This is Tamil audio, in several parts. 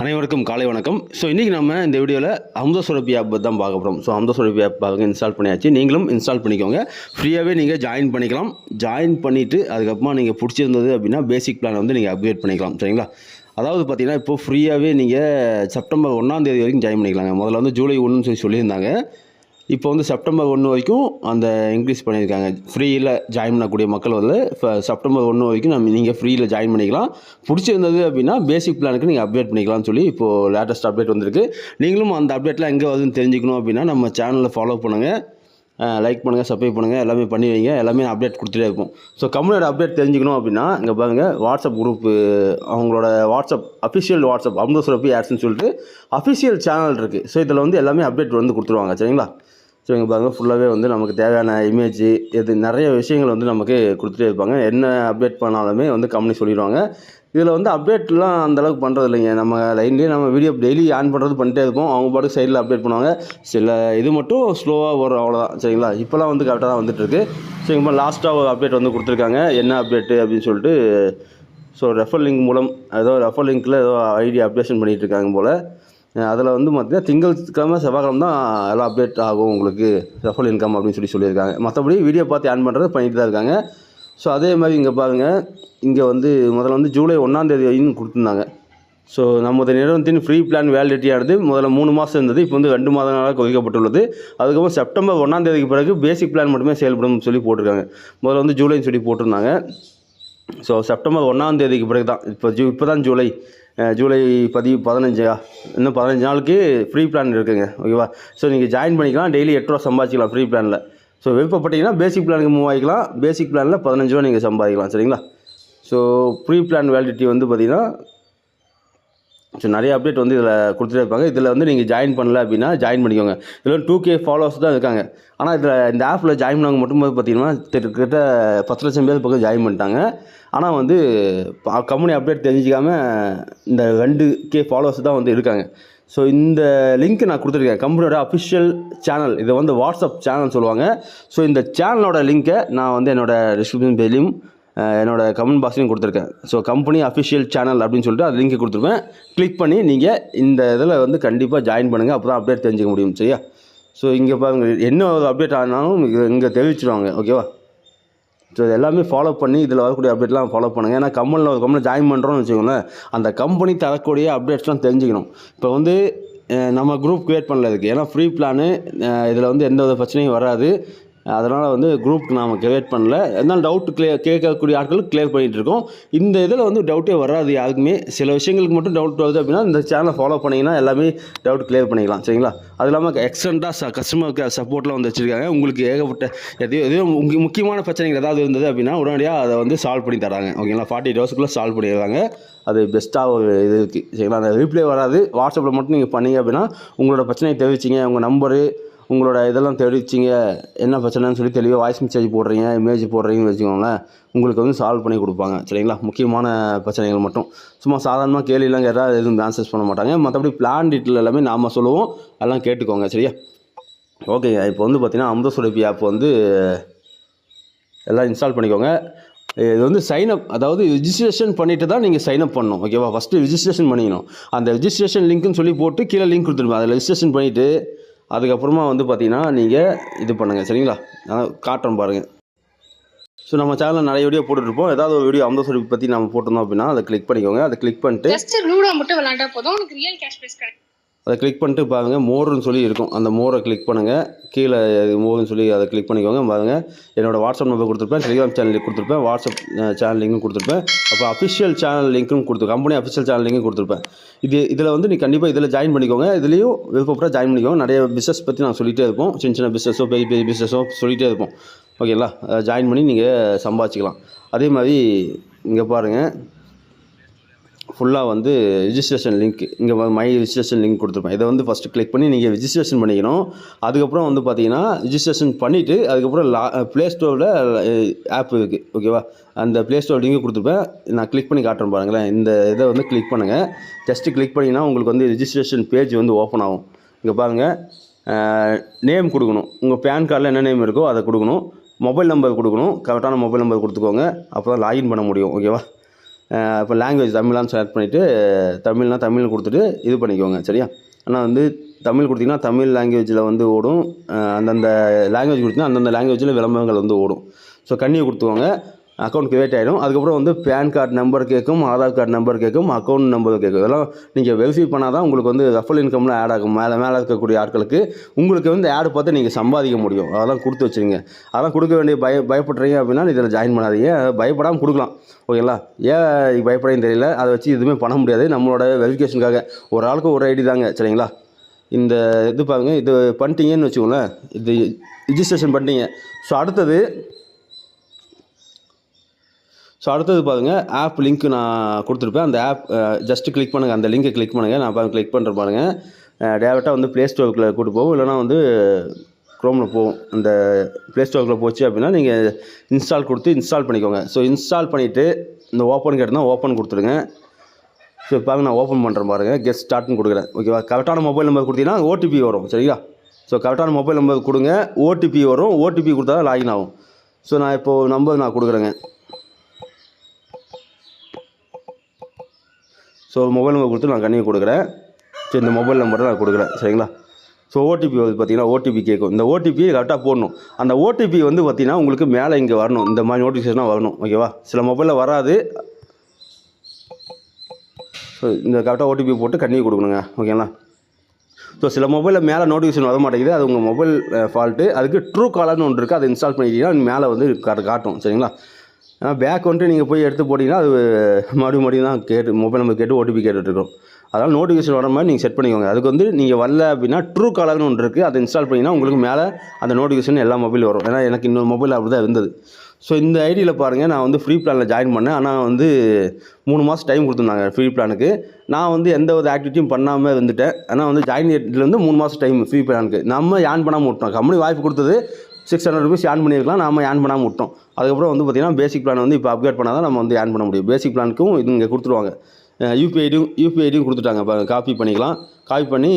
அனைவருக்கும் காலை வணக்கம். ஸோ இன்றைக்கி நம்ம இந்த வீடியோவில் அமுத சுரப்பி ஆப் தான் பார்க்க போகிறோம் ஸோ அமுத சுரப்பி ஆப் பார்க்க இன்ஸ்டால் பண்ணியாச்சு. நீங்களும் இன்ஸ்டால் பண்ணிக்கோங்க. ஃப்ரீயாகவே நீங்கள் ஜாயின் பண்ணிக்கலாம். ஜாயின் பண்ணிவிட்டு அதுக்கப்புறமா நீங்கள் பிடிச்சிருந்தது அப்படின்னா பேசிக் பிளான் வந்து நீங்கள் அப்கிரேட் பண்ணிக்கலாம். சரிங்களா? அதாவது பார்த்தீங்கன்னா இப்போ ஃப்ரீயாகவே நீங்கள் செப்டம்பர் ஒன்றாம் தேதி வரைக்கும் ஜாயின் பண்ணிக்கலாங்க. முதல்ல வந்து ஜூலை ஒன்றுன்னு சொல்லி சொல்லியிருந்தாங்க. இப்போ வந்து செப்டம்பர் ஒன்று வரைக்கும் அந்த இன்க்ரீஸ் பண்ணியிருக்காங்க. ஃப்ரீயில் ஜாயின் பண்ணக்கூடிய மக்கள் வந்து இப்போ செப்டம்பர் ஒன்று வரைக்கும் நம்ம நீங்கள் ஃப்ரீயில் ஜாயின் பண்ணிக்கலாம். பிடிச்சிருந்தது அப்படின்னா பேசிக் பிளானுக்கு நீங்கள் அப்டேட் பண்ணிக்கலாம்னு சொல்லி இப்போது லேட்டஸ்ட் அப்டேட் வந்திருக்கு. நீங்களும் அந்த அப்டேட்லாம் எங்கே வருதுன்னு தெரிஞ்சுக்கணும் அப்படின்னா நம்ம சேனலில் ஃபாலோ பண்ணுங்கள் லைக் பண்ணுங்கள் சப்ஸ்கிரைப் பண்ணுங்கள் எல்லாமே பண்ணி வைங்க எல்லாமே அப்டேட் கொடுத்துட்டே இருப்போம். ஸோ கம்பெனியோட அப்டேட் தெரிஞ்சுக்கணும் அப்படின்னா இங்கே பாருங்கள் வாட்ஸ்அப் குரூப்பு அவங்களோட வாட்ஸ்அப் அஃபிஷியல் வாட்ஸ்அப் அமுத சுரப்பி ஆட்ஸ்னு சொல்லிட்டு அஃபிஷியல் சேனல் இருக்குது ஸோ இதில் வந்து எல்லாமே அப்டேட் வந்து கொடுத்துருவாங்க சரிங்களா? ஸோ இங்கே பாருங்கள் ஃபுல்லாகவே வந்து நமக்கு தேவையான இமேஜ் இது நிறைய விஷயங்கள் வந்து நமக்கு கொடுத்துட்டே இருப்பாங்க. என்ன அப்டேட் பண்ணாலுமே வந்து கம்பெனி சொல்லிடுவாங்க. இதில் வந்து அப்டேட்லாம் அந்தளவுக்கு பண்ணுறது இல்லைங்க நம்ம லைன்லேயே நம்ம வீடியோ டெய்லி ஆன் பண்ணுறது பண்ணிட்டே இருப்போம். அவங்க பாட்டுக்கு சைடில் அப்டேட் பண்ணுவாங்க. சில இது மட்டும் ஸ்லோவாக வரும் அவ்வளோதான் சரிங்களா? இப்போலாம் வந்து கரெக்டாக தான் வந்துட்டுருக்கு. ஸோ இங்கே லாஸ்ட்டாக ஒரு அப்டேட் வந்து கொடுத்துருக்காங்க. என்ன அப்டேட்டு அப்படின்னு சொல்லிட்டு ஸோ ரெஃபர் லிங்க் மூலம் ஏதோ ரெஃபர் லிங்க்கில் ஏதோ ஐடி அப்டேஷன் பண்ணிகிட்டு இருக்காங்க போல். அதில் வந்து பார்த்தீங்கன்னா திங்கட்கிழமை செவ்வாய்க்கிழமை தான் எல்லாம் அப்டேட் ஆகும் உங்களுக்கு. ரஃபல் இன்கம் அப்படின்னு சொல்லி சொல்லியிருக்காங்க. மற்றபடி வீடியோ பார்த்து ஆன் பண்ணுறது பண்ணிட்டு தான் இருக்காங்க. ஸோ அதே மாதிரி இங்கே பாருங்கள் இங்கே வந்து முதல்ல வந்து ஜூலை ஒன்றாந்தேதி வரையும் கொடுத்துருந்தாங்க. ஸோ நமது நிறுவனத்தின் ஃப்ரீ பிளான் வேலிடிட்டியானது முதல்ல மூணு மாதம் இருந்தது. இப்போ வந்து ரெண்டு மாதங்களாக குறைக்கப்பட்டுள்ளது. அதுக்கப்புறம் செப்டம்பர் ஒன்றாந்தேதிக்கு பிறகு பேசிக் பிளான் மட்டுமே செயல்படும் சொல்லி போட்டிருக்காங்க. முதல்ல வந்து ஜூலைன்னு சொல்லி போட்டிருந்தாங்க. ஸோ செப்டம்பர் ஒன்றாந்தேதிக்கு பிறகு தான் இப்போ ஜூ இப்போ தான் ஜூலை. ஜூலை பதி பதினஞ்சா இன்னும் பதினஞ்சு நாளுக்கு ஃப்ரீ பிளான் இருக்குதுங்க ஓகேவா ஸோ நீங்கள் ஜாயின் பண்ணிக்கலாம் டெய்லி எட்டு ரூபா சம்பாதிக்கலாம் ஃப்ரீ பிளானில் ஸோ விருப்பப்பட்டீங்கன்னா பேசிக் பிளானுக்கு மூவ் ஆகிக்கலாம். பேசிக் பிளானில் பதினஞ்சு ரூபா நீங்கள் சம்பாதிக்கலாம் சரிங்களா? ஸோ ப்ரீ பிளான் வேலிடிட்டி வந்து பார்த்தீங்கன்னா ஸோ நிறைய அப்டேட் வந்து இதில் கொடுத்துட்டே இருப்பாங்க. இதில் வந்து நீங்கள் ஜாயின் பண்ணல அப்படின்னா ஜாயின் பண்ணிக்கோங்க. இதில் டூ கே ஃபாலோவர்ஸ் தான் இருக்காங்க. ஆனால் இதில் இந்த ஆப்பில் ஜாயின் பண்ணவங்க மட்டும் போது பார்த்தீங்கன்னா கிட்டத்தட்ட பத்து லட்சம் பேர் பக்கம் ஜாயின் பண்ணிட்டாங்க. ஆனால் வந்து கம்பெனி அப்டேட் தெரிஞ்சிக்காமல் இந்த ரெண்டு கே ஃபாலோவர்ஸ் தான் வந்து இருக்காங்க. ஸோ இந்த லிங்க் நான் கொடுத்துருக்கேன். கம்பெனியோட அஃபிஷியல் சேனல் இதை வந்து வாட்ஸ்அப் சேனல் சொல்லுவாங்க. ஸோ இந்த சேனலோட லிங்க்கை நான் வந்து என்னோடய டிஸ்கிரிப்ஷன் பேர்லேயும் என்னோடய என்னோட கமெண்ட் பாக்ஸ்லையும் கொடுத்துருக்கேன். ஸோ கம்பெனி அஃபிஷியல் சேனல் அப்படின்னு சொல்லிட்டு அது லிங்க் கொடுத்துருக்கேன் கிளிக் பண்ணி நீங்கள் இந்த இதில் வந்து கண்டிப்பாக ஜாயின் பண்ணுங்கள் அப்போ தான் அப்டேட் தெரிஞ்சுக்க முடியும். சரியா? ஸோ இங்கே பாருங்க. என்ன ஒரு அப்டேட் ஆனாலும் இங்கே தெரிவிச்சிருவாங்க. ஓகேவா ஸோ இது எல்லாமே ஃபாலோ பண்ணி இதில் வரக்கூடிய அப்டேட்லாம் ஃபாலோ பண்ணுங்கள் ஏன்னா கம்பெனியில் ஒரு கம்பெனி ஜாயின் பண்ணுறோம்னு வச்சுக்கோங்களேன். அந்த கம்பெனி தரக்கூடிய அப்டேட்ஸ்லாம் தெரிஞ்சுக்கணும். இப்போ வந்து நம்ம குரூப் க்ரியேட் பண்ணல இதுக்கு. ஏன்னா ஃப்ரீ பிளானு இதில் வந்து எந்த வித பிரச்சனையும் வராது. அதனால் வந்து குரூப் நாம் கிரியேட் பண்ணல. இருந்தாலும் டவுட் கிளியர் கேட்கக்கூடிய ஆட்களுக்கு கிளியர் பண்ணிகிட்டு இருக்கோம். இந்த இதில் வந்து டவுட்டே வராது யாருக்குமே. சில விஷயங்களுக்கு மட்டும் டவுட் வருது அப்படின்னா இந்த சேனலை ஃபாலோ பண்ணிங்கன்னா எல்லாமே டவுட் கிளியர் பண்ணிக்கலாம். சரிங்களா? அது இல்லாமல் எக்ஸலண்ட்டாக ச கஸ்டமருக்கு சப்போர்ட்லாம் வந்து வச்சுருக்காங்க. உங்களுக்கு ஏகப்பட்ட எதையோ எதையோ முக்கியமான பிரச்சனைகள் ஏதாவது இருந்தது அப்படின்னா உடனடியாக அதை வந்து சால்வ் பண்ணி தராங்க. ஓகேங்களா ஃபார்ட்டி டேஸ்க்குள்ளே சால்வ் பண்ணிடுறாங்க. அது பெஸ்ட்டாக ஒரு இது இருக்குது சரிங்களா? அந்த ரீப்ளே வராது. வாட்ஸ்அப்பில் மட்டும் நீங்கள் பண்ணீங்க அப்படின்னா உங்களோட பிரச்சனையை தெரிவிச்சிங்க. உங்கள் நம்பரு உங்களோட இதெல்லாம் தெரிவிச்சிங்க. என்ன பிரச்சனைன்னு சொல்லி தெளிவாக வாய்ஸ் மெசேஜ் போடுறீங்க இமேஜ் போடுறீங்கன்னு வச்சுக்கோங்களேன் உங்களுக்கு வந்து சால்வ் பண்ணி கொடுப்பாங்க. சரிங்களா? முக்கியமான பிரச்சனைகள் மட்டும். சும்மா சாதாரணமாக கேள்விலாம் கேட்டால் எதுவும் ஆன்சர்ஸ் பண்ண மாட்டாங்க. மற்றபடி பிளான் டீட்டெயில் எல்லாமே நாம் சொல்லுவோம். எல்லாம் கேட்டுக்கோங்க. சரியா? ஓகேங்க இப்போ வந்து பார்த்திங்கன்னா அமுத ஆப் வந்து எல்லாம் இன்ஸ்டால் பண்ணிக்கோங்க. இது வந்து சைனப் அதாவது ரிஜிஸ்ட்ரேஷன் பண்ணிவிட்டு தான் நீங்கள் சைனப் பண்ணணும். ஓகேவா ஃபஸ்ட்டு ரிஜிஸ்ட்ரேஷன் பண்ணிக்கணும். அந்த ரிஜிஸ்ட்ரேஷன் லிங்க்னு சொல்லி போட்டு கீழே லிங்க் கொடுத்துருப்பேன் அதில் ரிஜிஸ்ட்ரேஷன் பண்ணிவிட்டு அதுக்கப்புறமா வந்து பார்த்திங்கன்னா நீங்கள் இது பண்ணுங்கள் சரிங்களா? நான் பாருங்கள் ஸோ நம்ம சேனலில் நிறைய வீடியோ போட்டுருப்போம் ஏதாவது ஒரு வீடியோ அமுத சுரப்பி பற்றி நம்ம போட்டிருந்தோம் அப்படின்னா அதை கிளிக் பண்ணிக்கோங்க. அதை கிளிக் பண்ணிட்டு ஜஸ்ட் லூடோ மட்டும் விளாண்டா போதும். உனக்கு ரியல் கேஷ் ப்ரைஸ் கிடைக்கும். அதை கிளிக் பண்ணிட்டு பாருங்கள் மோர்னு சொல்லி இருக்கும். அந்த மோரை கிளிக் பண்ணுங்கள் கீழே மோர்னு சொல்லி அதை கிளிக் பண்ணிக்கோங்க. பாருங்கள் என்னோடய வாட்ஸ்அப் நம்பர் கொடுத்துருப்பேன். டெலிகிராம் சேனல் கொடுத்துருப்பேன். வாட்ஸ்அப் சேனல் லிங்க்கும் கொடுத்துருப்பேன். அப்போ அஃபிஷியல் சேனல் லிங்க்கும் கொடுத்து கம்பெனி அஃபிஷியல் சேனல் லிங்க்கும் கொடுத்துருப்பேன். இது இதில் வந்து நீ கண்டிப்பாக இதில் ஜாயின் பண்ணிக்கோங்க. இதுலேயும் விருப்பப்பட ஜாயின் பண்ணிக்கோங்க. நிறைய பிஸ்னஸ் பற்றி நான் சொல்லிகிட்டே இருப்போம். சின்ன சின்ன பிஸ்னஸோ பெரிய பெரிய பிஸ்னஸோ சொல்லிகிட்டே இருப்போம். ஓகேங்களா ஜாயின் பண்ணி நீங்கள் சம்பாதிச்சிக்கலாம். அதே மாதிரி இங்கே பாருங்கள் ஃபுல்லாக வந்து ரிஜிஸ்ட்ரேஷன் லிங்க் இங்கே மை ரிஜிஸ்ட்ரேஷன் லிங்க் கொடுத்துருப்பேன். இதை வந்து ஃபஸ்ட்டு கிளிக் பண்ணி நீங்கள் ரிஜிஸ்ட்ரேஷன் பண்ணிக்கணும். அதுக்கப்புறம் வந்து பார்த்தீங்கன்னா ரிஜிஸ்ட்ரேஷன் பண்ணிவிட்டு அதுக்கப்புறம் லா ப்ளே ஸ்டோரில் ஆப் இருக்குது ஓகேவா அந்த ப்ளே ஸ்டோர் லிங்க் கொடுத்துருப்பேன். நான் கிளிக் பண்ணி காட்டுறேன் பாருங்களேன். இந்த இதை வந்து கிளிக் பண்ணுங்கள் ஜஸ்ட்டு கிளிக் பண்ணிங்கன்னா உங்களுக்கு வந்து ரிஜிஸ்ட்ரேஷன் பேஜ் வந்து ஓப்பன் ஆகும். இங்கே பாருங்கள் நேம் கொடுக்கணும். உங்கள் பேன் கார்டில் என்ன நேம் இருக்கோ அதை கொடுக்கணும். மொபைல் நம்பர் கொடுக்கணும். கரெக்டான மொபைல் நம்பர் கொடுத்துக்கோங்க. அப்போ தான் லாகின் பண்ண முடியும். ஓகேவா இப்போ லாங்குவேஜ் தமிழான்னு செலக்ட் பண்ணிவிட்டு தமிழ்னா தமிழ் கொடுத்துட்டு இது பண்ணிக்கோங்க சரியா? ஆனால் வந்து தமிழ் கொடுத்தீங்கன்னா தமிழ் லாங்குவேஜில் வந்து ஓடும். அந்தந்த லாங்குவேஜ் கொடுத்தீங்கன்னா அந்தந்த லாங்குவேஜில் விளம்பரங்கள் வந்து ஓடும். ஸோ கண்ணியை கொடுத்துக்கோங்க. அக்கௌண்ட் கிரியேட் ஆகிடும் அதுக்கப்புறம் வந்து பேன் கார்டு நம்பர் கேட்கும் ஆதார் கார்டு நம்பர் கேட்கும் அக்கௌண்ட் நம்பர் கேட்கும். இதெல்லாம் நீங்கள் வெரிஃபை பண்ணால் தான் உங்களுக்கு வந்து ரஃபல் இன்கம்லாம் ஆட் ஆகும். மேலே மேலே இருக்கக்கூடிய ஆட்களுக்கு உங்களுக்கு வந்து ஆட் பார்த்து நீங்கள் சம்பாதிக்க முடியும். அதெல்லாம் கொடுத்து வச்சுருங்க. அதெல்லாம் கொடுக்க வேண்டிய பய பயப்படுறீங்க அப்படின்னா இதில் ஜாயின் பண்ணாதீங்க. பயப்படாமல் கொடுக்கலாம். ஓகேங்களா? ஏன் பயப்படுறீங்கன்னு தெரியல. அதை வச்சு எதுவுமே பண்ண முடியாது. நம்மளோட வெரிஃபிகேஷனுக்காக ஒரு ஆளுக்கு ஒரு ஐடி தாங்க. சரிங்களா? இந்த இது பாருங்கள் இது பண்ணிட்டீங்கன்னு வச்சுக்கோங்களேன். இது ரிஜிஸ்ட்ரேஷன் பண்ணிட்டீங்க. ஸோ அடுத்தது ஸோ அடுத்தது பாருங்க ஆப் லிங்க் நான் கொடுத்துருப்பேன். அந்த ஆப் ஜஸ்ட் கிளிக் பண்ணுங்கள் அந்த லிங்கை கிளிக் பண்ணுங்கள் நான் பாருங்கள் கிளிக் பண்ணுற பாருங்கள் டேரெக்டாக வந்து ப்ளே ஸ்டோருக்குள்ளே கூட்டு போகும். இல்லைனா வந்து க்ரோமில் போகும். அந்த ப்ளே ஸ்டோருக்குள்ளே போச்சு அப்படின்னா நீங்கள் இன்ஸ்டால் கொடுத்து இன்ஸ்டால் பண்ணிக்கோங்க. ஸோ இன்ஸ்டால் பண்ணிவிட்டு இந்த ஓப்பன் கேட்டால் ஓப்பன் கொடுத்துருங்க ஸோ பாருங்க நான் ஓப்பன் பண்ணுறேன் பாருங்கள் கெஸ்ட் ஸ்டார்ட்னு கொடுக்குறேன். ஓகேவா கரெக்டான மொபைல் நம்பர் கொடுத்தீங்கன்னா ஓடிபி வரும். சரிங்களா ஸோ கரெக்டான மொபைல் நம்பர் கொடுங்க. ஓடிபி வரும். ஓடிபி கொடுத்தா தான் லாகின் ஆகும். ஸோ நான் இப்போது நம்பர் நான் கொடுக்குறேங்க. ஸோ மொபைல் நம்பர் கொடுத்து நான் கண்ணியை கொடுக்குறேன். ஸோ இந்த மொபைல் நம்பரை நான் கொடுக்குறேன். சரிங்களா? ஸோ ஓடிபி வந்து பார்த்தீங்கன்னா ஓடிபி கேட்கும். இந்த ஓடிபி கரெக்டாக போடணும். அந்த ஓடிபி வந்து பார்த்திங்கன்னா உங்களுக்கு மேலே இங்கே வரணும். இந்த மாதிரி நோட்டிஃபிகேஷனாக வரணும். ஓகேவா சில மொபைலில் வராது. ஸோ இந்த கரெக்டாக ஓடிபி போட்டு கண்ணி கொடுக்கணுங்க. ஓகேங்களா ஸோ சில மொபைலில் மேலே நோட்டிஃபிகேஷன் வர மாட்டேங்குது. அது உங்கள் மொபைல் ஃபால்ட்டு அதுக்கு ட்ரூ காலர்னு ஒன்று இருக்குது அதை இன்ஸ்டால் பண்ணிக்கிட்டீங்கன்னா மேலே வந்து காட்டும். சரிங்களா? ஆனால் பேக் வந்துட்டு நீங்கள் போய் எடுத்து போட்டிங்கன்னா அது மறுபடியும் மறுபடியும் தான் கேட்டு மொபைல் நம்பர் கேட்டு ஓடிபி கேட்டுட்ருக்கோம். அதனால் நோட்டிஃபிகேஷன் வர மாதிரி நீங்கள் செட் பண்ணிக்கோங்க. அதுக்கு வந்து நீங்கள் வரல அப்படின்னா ட்ரூ காலர்னு ஒன்று இருக்குது அதை இன்ஸ்டால் பண்ணிங்கன்னா உங்களுக்கு மேலே அந்த நோட்டிஃபிகேஷன் எல்லா மொபைல் வரும். ஏன்னா எனக்கு இன்னொரு மொபைல் அப்படி தான் இருந்தது. ஸோ இந்த ஐடியில் பாருங்கள் நான் வந்து ஃப்ரீ பிளானில் ஜாயின் பண்ணேன். ஆனால் வந்து மூணு மாதம் டைம் கொடுத்துருந்தாங்க ஃப்ரீ பிளானுக்கு நான் வந்து எந்த ஒரு ஆக்டிவிட்டியும் பண்ணாமல் இருந்துட்டேன். ஆனால் வந்து ஜாயின் டேட்லேருந்து மூணு மாதம் டைம் ஃப்ரீ பிளானுக்கு நம்ம ஏன் பண்ணாமல் விட்டோம். கம்பெனி வாய்ப்பு கொடுத்தது சிக்ஸ் ஹண்ட்ரட் ருபீஸ் ஆன் பண்ணியிருக்கலாம். நம்ம ஏன் பண்ணாமல் விட்டோம். அதுக்கப்புறம் வந்து பார்த்திங்கன்னா பேசிக் பிளான் வந்து இப்போ அப்கிரேட் பண்ணால் தான் நம்ம வந்து ஏன் பண்ண முடியும். பேசிக் பிளானுக்கும் இது இங்கே கொடுத்துருவாங்க. யூபிஐ ஐடியும் யூபிஐ ஐடியும் கொடுத்துட்டாங்க. இப்போ காப்பி பண்ணிக்கலாம். காப்பி பண்ணி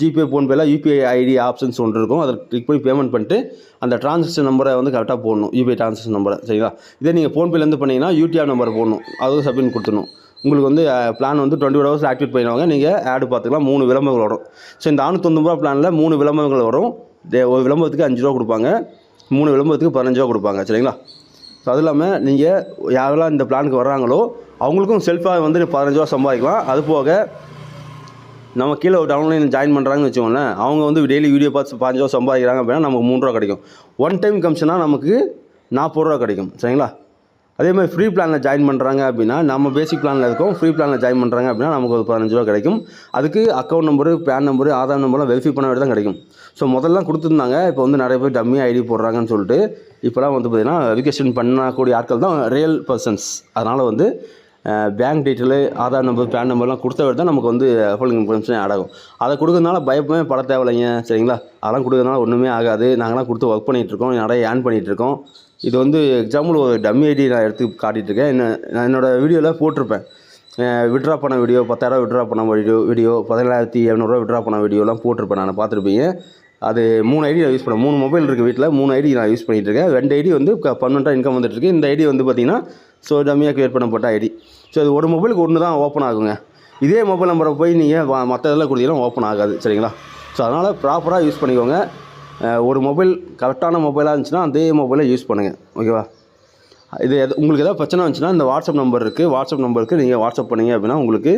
ஜிபே ஃபோன்பேல யூபிஐ ஐடி ஆப்ஷன்ஸ் ஒன்று இருக்கும். அதை கிளிக் பண்ணி பேமெண்ட் பண்ணிட்டு அந்த ட்ரான்சாக்ஷன் நம்பரை வந்து கரெக்டாக போடணும். யூபிஐ ட்ரான்சாக்ஷன் நம்பரை சரிங்களா? இதே நீங்கள் ஃபோன்பேலேருந்து பண்ணிங்கன்னா யூடிஆர் நம்பர் போடணும். அதுவும் சப்மிட் கொடுத்துடணும். உங்களுக்கு வந்து பிளான் வந்து டுவெண்ட்டி ஃபோர் ஹவர்ஸ் ஆக்டிவேட் பண்ணிடுவாங்க. நீங்கள் ஆடு பார்த்துக்கலாம். மூணு விளம்பரங்கள் வரும். ஸோ இந்த நானூற்றொம்பது ரூபா பிளானில் மூணு விளம்பரங்கள் வரும். ஒரு விளம்பரத்துக்கு அஞ்சு ரூபா கொடுப்பாங்க மூணு விளம்பரத்துக்கு பதினஞ்சு ரூபா கொடுப்பாங்க சரிங்களா? ஸோ அது இல்லாமல் நீங்கள் யாரெல்லாம் இந்த பிளானுக்கு வர்றாங்களோ அவங்களுக்கும் செல்ஃபாக வந்து பதினஞ்சு ரூபா சம்பாதிக்கலாம். அது போக நம்ம கீழே ஒரு டவுன்லைன் ஜாயின் பண்ணுறாங்கன்னு வச்சுக்கோங்களேன் அவங்க வந்து டெய்லி வீடியோ பார்த்து பதினஞ்சு ரூபா சம்பாதிக்கிறாங்க அப்படின்னா நமக்கு மூணு ரூபா கிடைக்கும். ஒன் டைம் கமிஷனாக நமக்கு நாற்பது ரூபா கிடைக்கும் சரிங்களா? அதே மாதிரி ஃப்ரீ பிளானில் ஜாயின் பண்ணுறாங்க அப்படின்னா நம்ம பேசிக் பிளானில் இருக்கோம் ஃப்ரீ பிளானில் ஜாயின் பண்ணுறாங்க அப்படின்னா நமக்கு ஒரு பதினஞ்சு ரூபா கிடைக்கும். அதுக்கு account number PAN number Aadhaar நம்பர்லாம் வெரிஃபை பண்ண வேண்டியது தான் கிடைக்கும். ஸோ முதல்லாம் கொடுத்துருந்தாங்க. இப்போ வந்து நிறைய பேர் டம்மி ஐடி போடுறாங்கன்னு சொல்லிட்டு இப்போலாம் வந்து பார்த்திங்கன்னா வெரிஃபிகேஷன் பண்ணக்கூடிய ஆட்கள் தான் ரியல் பர்சன்ஸ் அதனால் வந்து bank detail Aadhaar number PAN நம்பர்லாம் கொடுத்தவரை தான் நமக்கு வந்து ஃபுல் இன்ஃபர்மேஷன் ஆட் ஆகும். அதை கொடுக்கறதுனால பயப்பமே பட தேவையில்லைங்க. சரிங்களா? அதெல்லாம் கொடுக்கறதுனால ஒன்றுமே ஆகாது. நாங்களாம் கொடுத்து ஒர்க் பண்ணிகிட்ருக்கோம் நிறைய ஏர்ன் பண்ணிகிட்ருக்கோம் இது வந்து எக்ஸாம்பிள் ஒரு டம்மி ஐடி நான் எடுத்து காட்டிகிட்ருக்கேன் என்ன நான் என்னோடய வீடியோவில் போட்டிருப்பேன். விட்ரா பண்ண வீடியோ பத்தாயிரம் விட்ரா பண்ண வீடியோ வீடியோ பதினேழாயிரத்தி எழுநூறுவா விட்ரா பண்ண வீடியோலாம் போட்டிருப்பேன் நான். பார்த்துருப்பீங்க. அது மூணு ஐடி நான் யூஸ் பண்ணேன் மூணு மொபைல் இருக்குது வீட்டில் மூணு ஐடி நான் யூஸ் பண்ணிகிட்டு இருக்கேன் ரெண்டு ஐடி வந்து பன்னெண்டாக இன்கம் வந்துட்டுருக்கு. இந்த ஐடி வந்து பார்த்திங்கன்னா ஸோ டம்மியாக க்ரியேட் பண்ணப்பட்ட ஐடி ஸோ இது ஒரு மொபைலுக்கு ஒன்று தான் ஓப்பன் ஆகுங்க. இதே மொபைல் நம்பரை போய் நீங்கள் மற்ற இதெல்லாம் கொடுத்தீங்கன்னா ஓப்பன் ஆகாது. சரிங்களா? ஸோ அதனால் ப்ராப்பராக யூஸ் பண்ணிக்கோங்க. ஒரு மொபைல் கரெக்டான மொபைலாக இருந்துச்சுன்னா அதே மொபைலை யூஸ் பண்ணுங்கள் ஓகேவா இது எது உங்களுக்கு எதாவது பிரச்சனை வந்துச்சுன்னா இந்த வாட்ஸ்அப் நம்பர் இருக்குது வாட்ஸ்அப் நம்பருக்கு நீங்கள் வாட்ஸ்அப் பண்ணீங்க அப்படின்னா உங்களுக்கு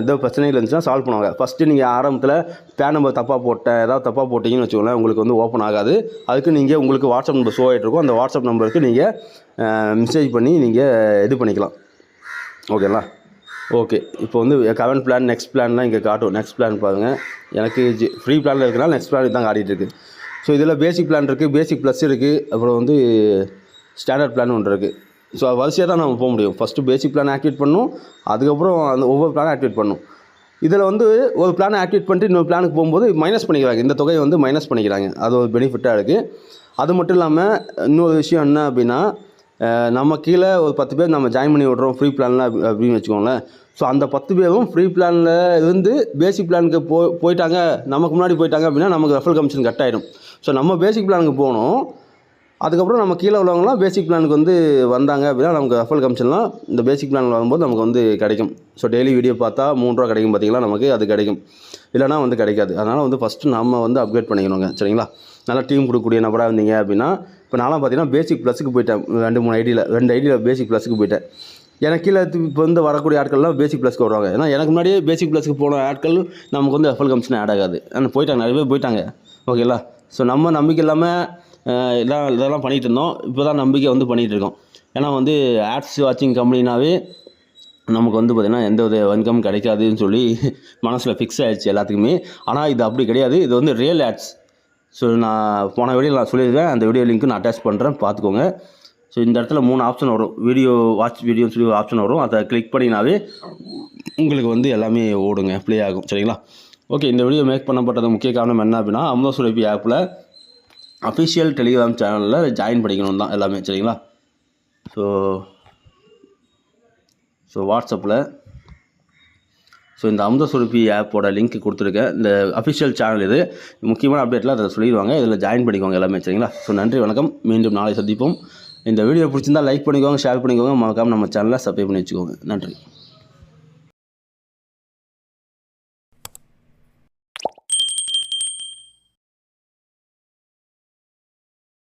எந்த பிரச்சனையும் இருந்துச்சுன்னா சால்வ் பண்ணுவாங்க. ஃபஸ்ட்டு நீங்கள் ஆரம்பத்தில் பேன் நம்பர் தப்பாக போட்டேன் ஏதாவது தப்பாக போட்டிங்கன்னு வச்சுக்கோங்களேன் உங்களுக்கு வந்து ஓப்பன் ஆகாது. அதுக்கு நீங்கள் உங்களுக்கு வாட்ஸ்அப் நம்பர் ஷோ ஆகிட்டுருக்கோம் அந்த வாட்ஸ்அப் நம்பருக்கு நீங்கள் மெசேஜ் பண்ணி நீங்கள் இது பண்ணிக்கலாம். ஓகேங்களா ஓகே இப்போ வந்து கரண்ட் பிளான் நெக்ஸ்ட் பிளான்லாம் இங்கே காட்டும். நெக்ஸ்ட் பிளான் பாருங்கள் எனக்கு ஜி ஃப்ரீ பிளானில் இருக்கிறனால நெக்ஸ்ட் பிளான் தான் காட்டிகிட்டு இருக்குது ஸோ இதில் பேசிக் பிளான் இருக்குது பேசிக் ப்ளஸ் இருக்குது அப்புறம் வந்து ஸ்டாண்டர்ட் பிளான் ஒன்று இருக்குது ஸோ வரிசையாக தான் நம்ம போக முடியும். ஃபஸ்ட்டு பேசிக் பிளான் ஆக்டிவேட் பண்ணும். அதுக்கப்புறம் அந்த ஒவ்வொரு பிளானும் ஆக்டிவேட் பண்ணும். இதில் வந்து ஒரு பிளானை ஆக்டிவேட் பண்ணிட்டு இன்னொரு பிளானுக்கு போகும்போது மைனஸ் பண்ணிக்கிறாங்க. இந்த தொகையை வந்து மைனஸ் பண்ணிக்கிறாங்க. அது ஒரு பெனிஃபிட்டாக இருக்குது அது மட்டும் இல்லாமல் இன்னொரு விஷயம் என்ன அப்படின்னா நம்ம கீழே ஒரு பத்து பேர் நம்ம ஜாயின் பண்ணி விட்றோம் ஃப்ரீ பிளானில் அப்படின்னு வச்சுக்கோங்களேன். ஸோ அந்த பத்து பேரும் ஃப்ரீ பிளானில் இருந்து பேசிக் பிளானுக்கு போ போயிட்டாங்க நமக்கு முன்னாடி போயிட்டாங்க அப்படின்னா நமக்கு ரெஃபல் கமிஷன் கட் ஆகிடும் ஸோ நம்ம பேசிக் பிளானுக்கு போகணும் அதுக்கப்புறம் நம்ம கீழே உள்ளவங்களாம் பேசிக் பிளானுக்கு வந்து வந்தாங்க அப்படின்னா நமக்கு ரெஃபல் கமிஷன்லாம் இந்த பேசிக் பிளான் வரும்போது நமக்கு வந்து கிடைக்கும். ஸோ டெய்லி வீடியோ பார்த்தா மூணு ரூபா கிடைக்கும் பார்த்திங்கன்னா நமக்கு அது கிடைக்கும். இல்லைனா வந்து கிடைக்காது. அதனால் வந்து ஃபஸ்ட்டு நம்ம வந்து அப்கிரேட் பண்ணிக்கணுங்க. சரிங்களா? நல்லா டீம் கொடுக்கக்கூடிய நபராக இருந்தீங்க அப்படின்னா இப்போ நான்லாம் பார்த்தீங்கன்னா பேசிக் ப்ளஸுக்கு போயிட்டேன். ரெண்டு மூணு ஐடியில் ரெண்டு ஐடியில் பேசிக் ப்ளஸுக்கு போயிட்டேன். எனக்கு கீழே இப்போ வந்து வரக்கூடிய ஆட்கள்லாம் பேசிக் ப்ளஸ்க்கு வருவாங்க. ஏன்னா எனக்கு முன்னாடியே பேசிக் ப்ளஸ்க்கு போன ஆட்கள் நமக்கு வந்து எஃப்எல் கமிஷன் ஆட் ஆகாது. ஆனால் போயிட்டாங்க நிறைய பேர் போயிட்டாங்க. ஓகேங்களா ஸோ நம்ம நம்பிக்கை இல்லாமல் எல்லாம் இதெல்லாம் பண்ணிகிட்டு இருந்தோம். இப்போ தான் நம்பிக்கை வந்து பண்ணிகிட்டு இருக்கோம். ஏன்னா வந்து ஆட்ஸ் வாட்சிங் கம்பெனினாவே நமக்கு வந்து பார்த்திங்கன்னா எந்த வித இன்கம் கிடைக்காதுன்னு சொல்லி மனசில் ஃபிக்ஸ் ஆகிடுச்சு எல்லாத்துக்குமே. ஆனால் இது அப்படி கிடையாது. இது வந்து ரியல் ஆட்ஸ் ஸோ நான் போன வீடியோ நான் சொல்லியிருக்கேன் அந்த வீடியோ லிங்க்கு நான் அட்டாச் பண்ணுறேன் பார்த்துக்கோங்க. ஸோ இந்த இடத்துல மூணு ஆப்ஷன் வரும். வீடியோ வாட்ச் வீடியோன்னு சொல்லி ஒரு ஆப்ஷன் வரும். அதை கிளிக் பண்ணினாவே உங்களுக்கு வந்து எல்லாமே ஓடுங்க. ப்ளே ஆகும். சரிங்களா? ஓகே இந்த வீடியோ மேக் பண்ணப்பட்டது முக்கிய காரணம் என்ன அப்படின்னா அமுதா சுரபி ஆப்பில் அஃபிஷியல் டெலிகிராம் சேனலில் ஜாயின் பண்ணிக்கணும் தான் எல்லாமே. சரிங்களா? ஸோ ஸோ வாட்ஸ்அப்பில் ஸோ இந்த அமுத சுரப்பி ஆப்போட லிங்க் கொடுத்துருக்கேன். இந்த அஃபிஷியல் சேனல் இது. முக்கியமான அப்டேட்லாம் அதை சொல்லிடுவாங்க. இதில் ஜாயின் பண்ணிக்கோங்க எல்லாமே சரிங்களா? ஸோ நன்றி வணக்கம். மீண்டும் நாளை சந்திப்போம். இந்த வீடியோ பிடிச்சிருந்தா லைக் பண்ணிக்கோங்க ஷேர் பண்ணிக்கோங்க. மறக்காம நம்ம சேனலை சப்ஸ்கிரைப் பண்ணி வச்சுக்கோங்க. நன்றி.